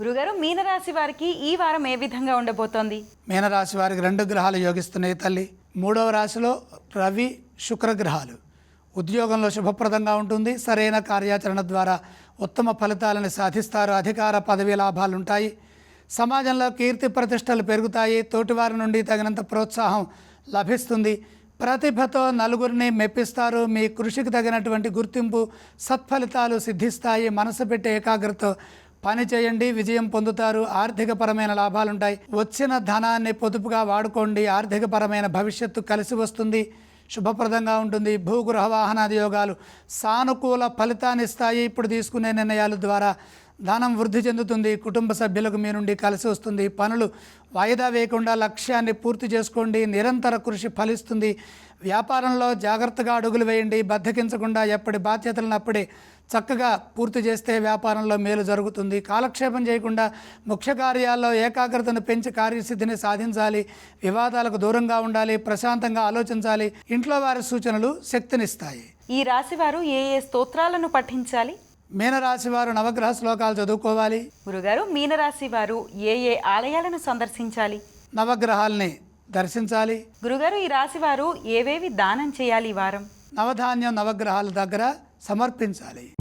గురుగారు మీనరాశి వారికి ఈ వారం ఏ విధంగా ఉండబోతోంది? మీనరాశి వారికి రెండు గ్రహాలు యోగిస్తున్నాయి తల్లి. మూడవ రాశిలో రవి శుక్ర గ్రహాలు. ఉద్యోగంలో శుభప్రదంగా ఉంటుంది. సరైన కార్యాచరణ ద్వారా ఉత్తమ ఫలితాలను సాధిస్తారు. అధికార పదవి లాభాలు ఉంటాయి సమాజంలో కీర్తి ప్రతిష్టలు పెరుగుతాయి. తోటివారి నుండి తగినంత ప్రోత్సాహం లభిస్తుంది. ప్రతిభతో నలుగురిని మెప్పిస్తారు. మీ కృషికి తగినటువంటి గుర్తింపు సత్ఫలితాలు సిద్ధిస్తాయి. మనసు పెట్టే ఏకాగ్రత పని చేయండి విజయం పొందుతారు ఆర్థికపరమైన లాభాలుంటాయి. వచ్చిన ధనాన్ని పొదుపుగా వాడుకోండి ఆర్థికపరమైన భవిష్యత్తు కలిసి వస్తుంది శుభప్రదంగా ఉంటుంది. భూగృహ వాహనాది యోగాలు సానుకూల ఫలితాన్ని ఇస్తాయి. ఇప్పుడు తీసుకునే నిర్ణయాల ద్వారా ధనం వృద్ధి చెందుతుంది కుటుంబ సభ్యులకు మీ నుండి కలిసి వస్తుంది పనులు వాయిదా వేయకుండా లక్ష్యాన్ని పూర్తి చేసుకోండి నిరంతర కృషి ఫలిస్తుంది. వ్యాపారంలో జాగ్రత్తగా అడుగులు వేయండి బద్దకించకుండా ఎప్పటి బాధ్యతలను అప్పుడే చక్కగా పూర్తి చేస్తే వ్యాపారంలో మేలు జరుగుతుంది. కాలక్షేపం చేయకుండా ముఖ్య కార్యాల్లో ఏకాగ్రతను పెంచి కార్యసిద్ధిని సాధించాలి వివాదాలకు దూరంగా ఉండాలి ప్రశాంతంగా ఆలోచించాలి ఇంట్లో వారి సూచనలు శక్తినిస్తాయి. ఈ రాశివారు ఏ ఏ స్తోత్రాలను పఠించాలి? మీనరాశి వారు నవగ్రహ శ్లోకాలు చదువుకోవాలి. గురుగారు మీనరాశి వారు ఏ ఏ ఆలయాలను సందర్శించాలి? నవగ్రహాల్ని దర్శించాలి. గురుగారు ఈ రాశి వారు ఏవేవి దానం చేయాలి ఈ వారం? నవధాన్యం నవగ్రహాల దగ్గర సమర్పించాలి.